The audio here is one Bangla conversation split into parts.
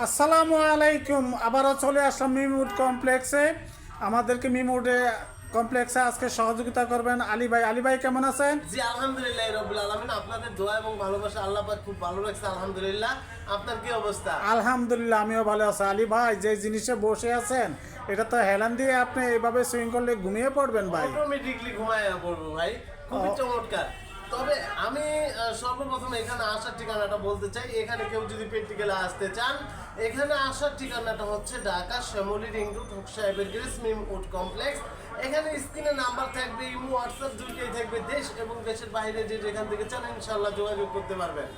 আসসালামু আলাইকুম। আবারও চলে আসলাম মিমুড কমপ্লেক্সে। আমাদেরকে মিমুডে কমপ্লেক্সে আজকে সহযোগিতা করবেন আলী ভাই। আলী ভাই কেমন আছেন? জি আলহামদুলিল্লাহ রবিল আলমিন। আপনাদের দোয়া এবং ভালোবাসা আল্লাহ পাক খুব ভালো লাগছে আলহামদুলিল্লাহ। আপনার কি অবস্থা? আলহামদুলিল্লাহ আমিও ভালো আছি। আলী ভাই যে জিনিসে বসে আছেন এটা তো হেলান দিয়ে আপনি এইভাবে সুইং করলে ঘুমিয়ে পড়বেন ভাই। অটোমেটিকলি ঘুমায় পড়ব ভাই। খুবই চমৎকার। তবে আমি সর্বপ্রথম এখানে আসার ঠিকানাটা বলতে চাই। এখানে কেউ যদি প্র্যাকটিক্যালে আসতে চান এখানে আসার ঠিকানাটা হচ্ছে ঢাকা শ্যামলী রিং রোড সাহেবের গ্রেস মিম উড কমপ্লেক্স এখানে স্ক্রিনে নাম্বার থাকবে ইমো হোয়াটসঅ্যাপ দুইটাই থাকবে দেশ এবং দেশের বাইরে যে যেখান থেকে চান ইনশাল্লাহ যোগাযোগ করতে পারবেন।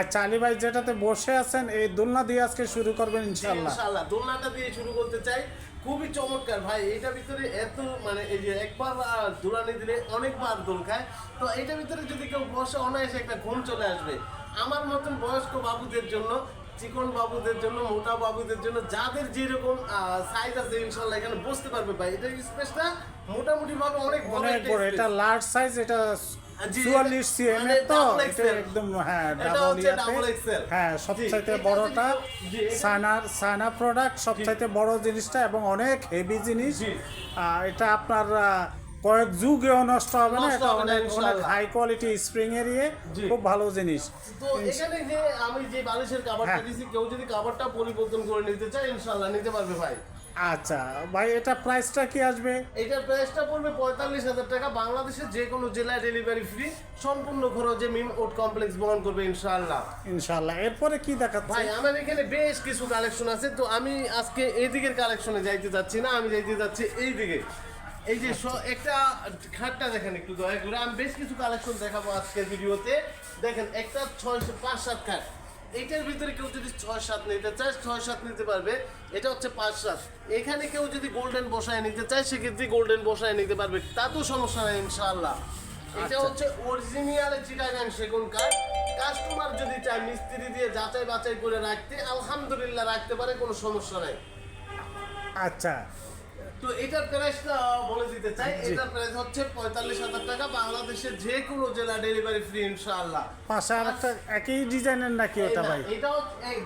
আচ্ছা আলী ভাই যেটাতে বসে আছেন এই দোলনা দিয়ে আজকে শুরু করবেন ইনশাল্লাহ ইনশাআল্লাহ দোলনাটা দিয়ে শুরু করতে চাই। খুবই চমৎকার ভাই এটার ভিতরে এত মানে এই যে একবার দোলানি দিলে অনেকবার দোল খায় তো এটার ভিতরে যদি কেউ বসে অনায়াসে একটা ঘুম চলে আসবে আমার মতন বয়স্ক বাবুদের জন্য চিকন বাবুদের জন্য মোটা বাবুদের জন্য যাদের যেরকম সাইজ আছে ইনশাল্লাহ এখানে বসতে পারবে ভাই এটার স্পেসটা মোটামুটি ভাবে অনেক বড়। এটা লার্জ সাইজ এটা চুয়াল্লিশ সিএম মানে এর তো একদম হ্যাঁ ডাবল ইয়াতে। হ্যাঁ সবচাইতে বড়টা সানার সানা প্রোডাক্ট সবচাইতে বড় জিনিসটা এবং অনেক হেভি জিনিস। এটা আপনার কয়েক যুগেও নষ্ট হবে না এটা অনেক অনেক হাই কোয়ালিটি স্প্রিং এরিয়ে জি। খুব ভালো জিনিস। তো এখানে যে আমি যে বালিশের কাভারটা হ্যাঁ। দিছি কেউ যদি কাভারটা পরিবর্তন করে নিতে চায় ইনশাআল্লাহ নিতে পারবে ভাই। আচ্ছা ভাই এটা প্রাইসটা কি আসবে? এটার প্রাইসটা পড়বে পঁয়তাল্লিশ হাজার টাকা। বাংলাদেশের যে কোনো জেলায় ডেলিভারি ফ্রি সম্পূর্ণ খরচে মিম ওট কমপ্লেক্স বহন করবে ইনশাআল্লাহ। ইনশাল্লাহ এরপরে কি দেখাচ্ছে? ভাই আমার এখানে বেশ কিছু কালেকশন আছে তো আমি আজকে এই দিকের কালেকশনে যাইতে যাচ্ছি না আমি যাইতে যাচ্ছি এই দিকে এই যে একটা খাটটা দেখেন একটু দয়া করে। আমি বেশ কিছু কালেকশন দেখাবো আজকের ভিডিওতে। দেখেন একটা ছয় পাঁচ সাত খাট। এইটার ভিতরে কেউ যদি ছয় সাত নিতে চায় ছয় সাত নিতে পারবে। এটা হচ্ছে পাঁচ সাত। এখানে কেউ যদি গোল্ডেন বসায় নিতে চায় সেক্ষেত্রে গোল্ডেন বসায় নিতে পারবে। তাতেও সমস্যা নেই ইনশাআল্লাহ। এটা হচ্ছে অরিজিনাল চিটাগাং সেগুন কাঠ। কাস্টমার যদি চায় মিস্ত্রি দিয়ে যাচাই বাছাই করে রাখতে আলহামদুলিল্লাহ রাখতে পারে কোনো সমস্যা নাই। আচ্ছা। তো এটার প্রাইসটা বলে দিতে চাই। এটার প্রাইস হচ্ছে পঁয়তাল্লিশ হাজার টাকা। বাংলাদেশের যে কোনো জেলা ডেলিভারি ফ্রি ইনশাআল্লাহ। পাশে আর একটা একই ডিজাইনের নাকি ওটা ভাই? এটা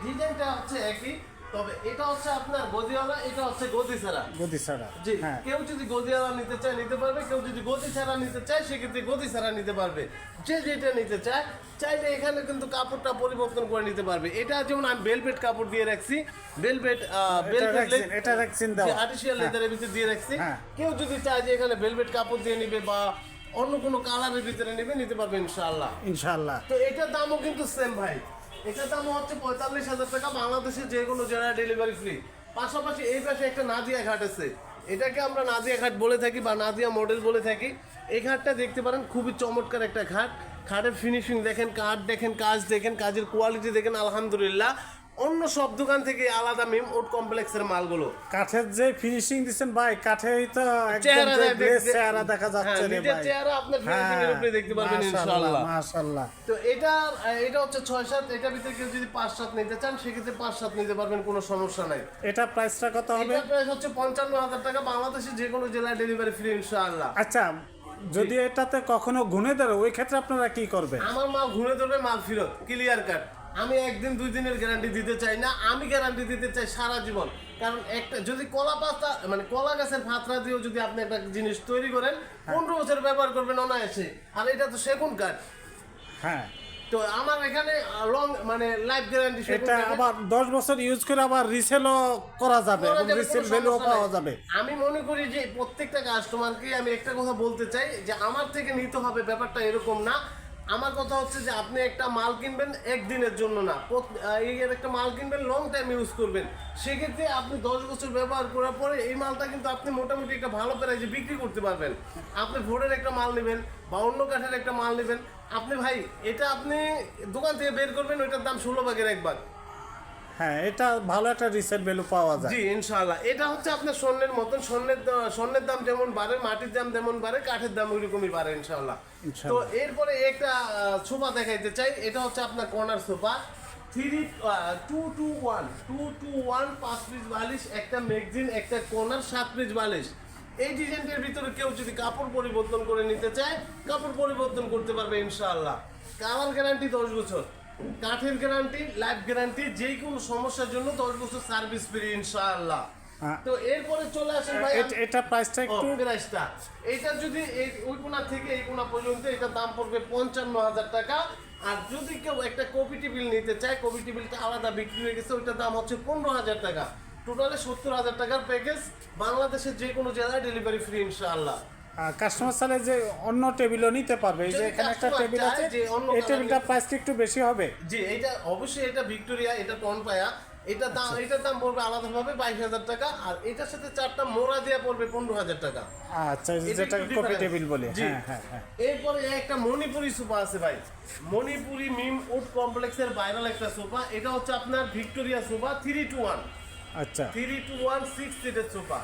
ডিজাইনটা হচ্ছে একই। তবে এটা হচ্ছে আপনার গদিওয়ালা এটা হচ্ছে গদি ছাড়া। গদি ছাড়া জি হ্যাঁ। কেউ যদি গদিওয়ালা নিতে চায় নিতে পারবে। কেউ যদি গদি ছাড়া নিতে চায় সেক্ষেত্রে গদি ছাড়া নিতে পারবে। যে যেটা নিতে চায় চাইলে এখানে কিন্তু কাপড়টা পরিবর্তন করে নিতে পারবে। এটা যেমন আমি বেলভেট কাপড় দিয়ে রাখছি বেলভেট বেলভেট এটা রাখছেন। আর্টিফিশিয়াল। লেদারের ভিতরে দিয়ে রাখছি। হ্যাঁ। কেউ যদি চায় যে এখানে বেলভেট কাপড় দিয়ে নিবে বা অন্য কোনো কালারের ভিতরে নিবে নিতে পারবে ইনশাআল্লাহ। ইনশাল্লাহ তো এটার দামও কিন্তু সেম ভাই। এটার দাম হচ্ছে পঁয়তাল্লিশ হাজার টাকা বাংলাদেশের যে কোনো জেলায় ডেলিভারি ফ্রি পাশাপাশি এই পাশে একটা নাদিয়া ঘাট আছে। এটাকে আমরা নাদিয়া ঘাট বলে থাকি বা নাদিয়া মডেল বলে থাকি। এই ঘাটটা দেখতে পারেন, খুবই চমৎকার একটা ঘাট। খাটের ফিনিশিং দেখেন, কাঠ দেখেন, কাজ দেখেন, কাজের কোয়ালিটি দেখেন, আলহামদুলিল্লাহ। অন্য সব দোকান থেকে আলাদা মিম ওট কমপ্লেক্সের মালগুলো। কাঠের যে ফিনিশিং দিচ্ছেন ভাই কাঠেই তো চেহারা চেহারা দেখা যাচ্ছে হ্যাঁ, রে নিজের চেহারা আপনার finishing এর উপরে দেখতে পারবেন ইনশাআল্লাহ। মাশাআল্লাহ তো এটা এটা হচ্ছে ছয় সাত এটা ভিতরে কেউ যদি পাঁচ সাত নিতে চান সেক্ষেত্রে পাঁচ সাত নিতে পারবেন কোনো সমস্যা নাই। এটা প্রাইসটা কত হবে? এটার প্রাইস হচ্ছে পঞ্চান্ন হাজার টাকা বাংলাদেশের যে কোনো জেলায় ডেলিভারি ফ্রি ইনশাআল্লাহ। আচ্ছা যদি এটাতে কখনো ঘুনে ধরে ওই ক্ষেত্রে আপনারা কি করবেন? আমার মাল ঘুরে ধরবে মাল ফেরত ক্লিয়ার কাট আমি একদিন দুই দিনের গ্যারান্টি দিতে চাই না আমি গ্যারান্টি দিতে চাই সারা জীবন। কারণ একটা যদি কলা পাতা মানে কলা গাছের ফাতরা দিয়েও যদি আপনি একটা জিনিস তৈরি করেন পনেরো বছর ব্যবহার করবেন অনায়াসে। আর এটা তো সেগুন কাঠ হ্যাঁ। তো আমার এখানে লং মানে লাইফ গ্যারান্টি এটা আবার দশ বছর ইউজ করে আবার রিসেলও করা যাবে এবং রিসেল ভ্যালুও পাওয়া যাবে। আমি মনে করি যে প্রত্যেকটা কাস্টমারকে আমি একটা কথা বলতে চাই যে আমার থেকে নিতে হবে ব্যাপারটা এরকম না। আমার কথা হচ্ছে যে আপনি একটা মাল কিনবেন একদিনের জন্য না। এর একটা মাল কিনবেন লং টাইম ইউজ করবেন। সেক্ষেত্রে আপনি দশ বছর ব্যবহার করার পরে এই মালটা কিন্তু আপনি মোটামুটি একটা ভালো প্রাইজে বিক্রি করতে পারবেন। আপনি ভোরের একটা মাল নেবেন বা অন্য কাঠের একটা মাল নেবেন। আপনি ভাই, এটা আপনি দোকান থেকে বের করবেন, ওইটার দাম ষোলো ভাগের একবার হ্যাঁ এটা ভালো একটা রিসেল ভ্যালু পাওয়া যায়। জি ইনশাআল্লাহ। এটা হচ্ছে আপনার স্বর্ণের মতন স্বর্ণের স্বর্ণের দাম যেমন বাড়ে মাটির দাম যেমন বাড়ে কাঠের দাম ওইরকমই বাড়ে ইনশাআল্লাহ। তো এরপরে একটা সোফা দেখাইতে চাই। এটা হচ্ছে আপনার corner sofa. Three two two one two two one পাঁচ পিস বালিশ একটা ম্যাগজিন একটা কর্নার সাত পিস বালিশ। এই ডিজাইনটার ভিতরে কেউ যদি কাপড় পরিবর্তন করে নিতে চায় কাপড় পরিবর্তন করতে পারবে ইনশাআল্লাহ। কালার গ্যারান্টি দশ বছর। কাঠের গ্যারান্টি লাইফ গ্যারান্টি যে কোনো সমস্যার জন্য দশ বছর সার্ভিস ফ্রি ইনশাআল্লাহ। হ্যাঁ। তো এরপরে চলে আসেন ভাই এটা প্রাইসটা একটু প্রাইসটা এটা যদি এই ওই কোনা থেকে এই কোনা পর্যন্ত এটা দাম পড়বে পঞ্চান্ন হাজার টাকা। আর যদি কেউ একটা কপি টেবিল নিতে চায় কপি টেবিলটা আলাদা বিক্রি হয়ে গেছে ওইটার দাম হচ্ছে পনেরো হাজার টাকা। টোটালে সত্তর হাজার টাকার প্যাকেজ বাংলাদেশের যে কোনো জেলায় ডেলিভারি ফ্রি ইনশাআল্লাহ। কাস্টমার চাইলে যে অন্য টেবিলও নিতে পারবে। এই যে এখানে একটা টেবিল আছে এই টেবিলটা প্রাইসটা একটু বেশি হবে? জি এটা অবশ্যই এটা ভিক্টোরিয়া এটা টন পায়া এটা দাম আচ্ছা। এটার দাম পড়বে আলাদাভাবে বাইশ হাজার টাকা আর এটার সাথে চারটা মোড়া দেওয়া পড়বে পনেরো হাজার টাকা। আচ্ছা যেটা কপি টেবিল বলে। হ্যাঁ হ্যাঁ হ্যাঁ। এরপরে একটা মণিপুরি সোফা আছে ভাই। মণিপুরি মিম উড কমপ্লেক্সের ভাইরাল একটা সোফা এটা হচ্ছে আপনার Victoria sofa three two one আচ্ছা। থ্রি টু ওয়ান সিক্স সিটের সোফা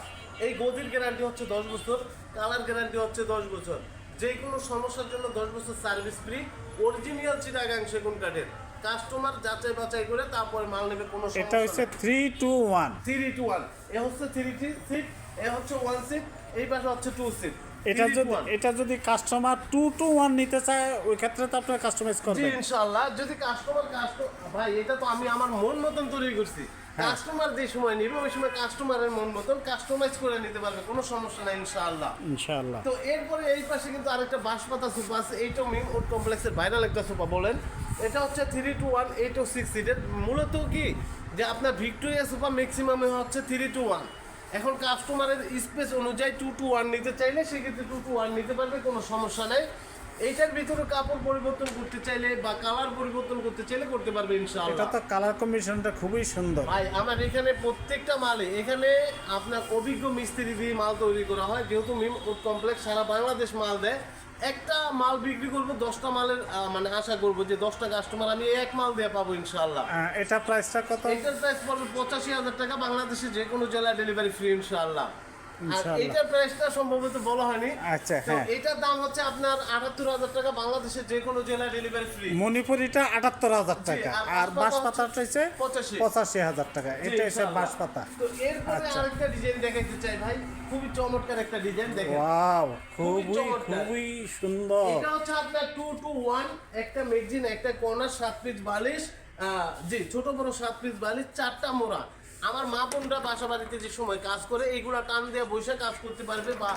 এই গদির গ্যারান্টি হচ্ছে দশ বছর কালার গ্যারান্টি হচ্ছে দশ বছর। যে কোনো সমস্যার জন্য দশ বছর সার্ভিস ফ্রি অরিজিনাল চিটাগাং সেগুন কাঠের। কাস্টমার যাচাই বাছাই করে তারপরে মাল নেবে কোনো এটা হচ্ছে three two one three two one এ হচ্ছে থ্রি সিট এ হচ্ছে ওয়ান সিট এই পাশে হচ্ছে টু সিট এটা যদি এটা যদি কাস্টমার টু টু ওয়ান নিতে চায় ওই ক্ষেত্রে তো আপনারা কাস্টমাইজ করবেন। ইনশাআল্লাহ। যদি কাস্টমার ভাই এটা তো আমি আমার মন মতন তৈরি করছি। কাস্টমার যে সময় নিবে ওই সময় কাস্টমারের মন মতন কাস্টমাইজ করে নিতে পারবে। কোনো সমস্যা নাই ইনশাআল্লাহ। ইনশাআল্লাহ। তো এরপরে এই পাশে কিন্তু আরেকটা বাঁশপাতা সোফা আছে। এইটাও মিম ওড কমপ্লেক্সের ভাইরাল একটা সোফা বলেন। এটা হচ্ছে থ্রি টু ওয়ান এইটও সিক্স সিটের মূলত কি? যে আপনার ভিক্টোরিয়া সোফা ম্যাক্সিমামে হচ্ছে থ্রি টু ওয়ান এখন কাস্টমারের স্পেস অনুযায়ী টু টু ওয়ান নিতে চাইলে সেক্ষেত্রে টু টু ওয়ান নিতে পারবে, কোনো সমস্যা নেই। এইটার ভিতরে কাপড় পরিবর্তন করতে চাইলে বা কালার পরিবর্তন করতে চাইলে করতে পারবে এটা তো কালার কম্বিনেশনটা খুবই সুন্দর। ভাই আমার এখানে প্রত্যেকটা মালে এখানে আপনার অভিজ্ঞ মিস্ত্রি দিয়ে মাল তৈরি করা হয় যেহেতু মিম কমপ্লেক্স সারা বাংলাদেশ মাল দেয়। একটা মাল বিক্রি করব দশটা মালের মানে আশা করব যে দশটা কাস্টমার আমি এক মাল দিয়ে পাবো ইনশাল্লাহ এটা প্রাইসটা কত? এটার প্রাইস পড়বে পঁচাশি হাজার টাকা বাংলাদেশের যে কোনো জেলায় ডেলিভারি ফ্রি ইনশাল্লাহ আর। এইটার প্রাইসটা সম্ভবত বলা হয়নি। আচ্ছা হ্যাঁ। এটার দাম হচ্ছে আপনার আটাত্তর হাজার টাকা বাংলাদেশের যে কোনো জেলায় ডেলিভারি ফ্রি মণিপুরিটা আটাত্তর হাজার টাকা আর আর বাঁশপাতা বাঁশপাতাটা হচ্ছে পঁচাশি। হাজার টাকা। এটা এসে বাঁশপাতা। তো এরপরে আচ্ছা। আরেকটা ডিজাইন দেখাইতে চাই ভাই। খুবই চমৎকার একটা ডিজাইন দেখেন। ওয়াও খুবই খুবই সুন্দর। এটা হচ্ছে আপনার টু টু ওয়ান একটা ম্যাগজিন একটা কর্নার সাত পিস বালিশ জি ছোট বড় সাত পিস বালিশ চারটা মোড়া। আমার মা বোনরা বাসা বাড়িতে যে সময় কাজ করে এইগুলা টান দিয়ে বসে কাজ করতে পারবে বা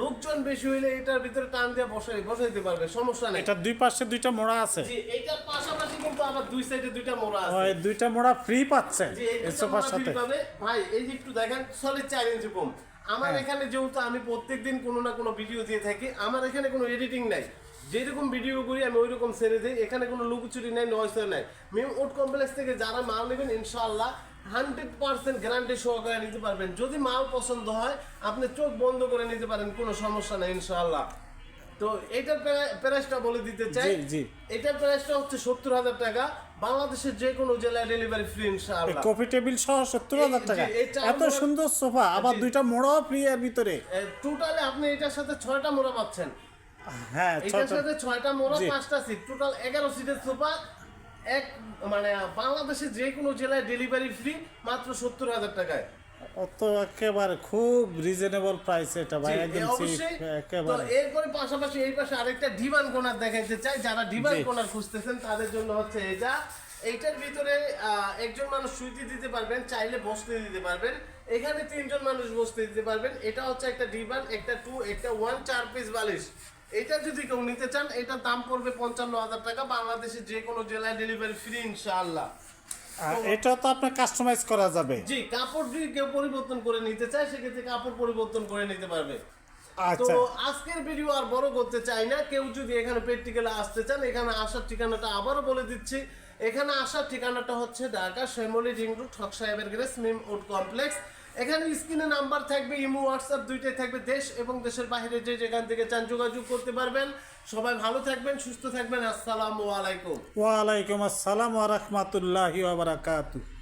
লোকজন বেশি হইলে এটার ভিতরে টান দিয়ে বসাই বসাইতে পারবে সমস্যা নেই। এটা দুই পাশে দুইটা মোড়া আছে। জি এইটার পাশাপাশি কিন্তু আবার দুই সাইডে দুইটা মোড়া আছে। ওই দুইটা মোড়া ফ্রি পাচ্ছে এই সোফার সাথে। ভাই এই যে একটু দেখেন সলিড চার ইঞ্চি কম আমার হ্যাঁ। এখানে যেহেতু আমি প্রত্যেকদিন কোনো না কোনো ভিডিও দিয়ে থাকি আমার এখানে কোনো এডিটিং নাই। যেরকম ভিডিও করি আমি ওই রকম ছেড়ে দিই। এখানে কোনো লুকোচুরি নাই নয়েস নাই। মেম ওট কমপ্লেক্স থেকে যারা মাল নেবেন ইনশাআল্লাহ হান্ড্রেড পার্সেন্ট গ্যারান্টি সহকারে নিতে পারবেন। যদি মাল পছন্দ হয় আপনি চোখ বন্ধ করে নিতে পারেন কোনো সমস্যা নেই ইনশাআল্লাহ। তো এটার প্রাইসটা বলে দিতে চাই। জি। এটার প্রাইসটা হচ্ছে সত্তর হাজার টাকা। বাংলাদেশের যে কোনো জেলায় ডেলিভারি ফ্রি ইনশাআল্লাহ। কফি টেবিল সহ সত্তর হাজার টাকা। এত সুন্দর সোফা আবার দুইটা মোড়াও ফ্রি এর ভিতরে। টোটালে আপনি এটার সাথে ছয়টা মোড়া পাচ্ছেন। হ্যাঁ এটার সাথে ছয়টা মোড়া পাঁচটা সিট টোটাল এগারো সিটের সোফা এক মানে বাংলাদেশের যে কোনো জেলায় ডেলিভারি ফ্রি মাত্র সত্তর হাজার টাকায়। অত একেবারে খুব রিজনেবল প্রাইস এটা ভাই একেবারে। এরপরে পাশাপাশি এই পাশে আরেকটা ডিভান কোনার দেখাইতে চাই। যারা ডিভান জি। কোনার খুঁজতেছেন তাদের জন্য হচ্ছে এটা। এইটার ভিতরে একজন মানুষ শুইতে দিতে পারবেন চাইলে বসতে দিতে পারবেন। এখানে তিনজন মানুষ বসতে দিতে পারবেন। এটা হচ্ছে একটা ডিভান একটা টু একটা ওয়ান চার পিস বালিশ। এটা যদি কেউ নিতে চান এটার দাম পড়বে পঞ্চান্ন হাজার টাকা। বাংলাদেশের যে কোনো জেলায় ডেলিভারি ফ্রি ইনশাআল্লাহ। আর এটা তো আপনার কাস্টমাইজ করা যাবে। জি কাপড় যদি কেউ পরিবর্তন করে নিতে চায় সেক্ষেত্রে কাপড় পরিবর্তন করে নিতে পারবে। তো আচ্ছা আজকের ভিডিও আর বড় করতে চাই না। কেউ যদি এখানে প্র্যাকটিক্যালে আসতে চান এখানে আসার ঠিকানাটা আবারও বলে দিচ্ছি। এখানে আসার ঠিকানাটা হচ্ছে ঢাকা শ্যামলী রিং রোড ঠক সাহেবের গ্রেস মিম উড কমপ্লেক্স। এখানে স্ক্রিনে নাম্বার থাকবে, ইমো, হোয়াটসঅ্যাপ দুইটাই থাকবে, দেশ এবং দেশের বাইরে যে যেখান থেকে চান যোগাযোগ করতে পারবেন। সবাই ভালো থাকবেন, সুস্থ থাকবেন, আসসালামু আলাইকুম। ওয়ালাইকুম আসসালাম ওয়া রাহমাতুল্লাহি ওয়া বারাকাতুহু।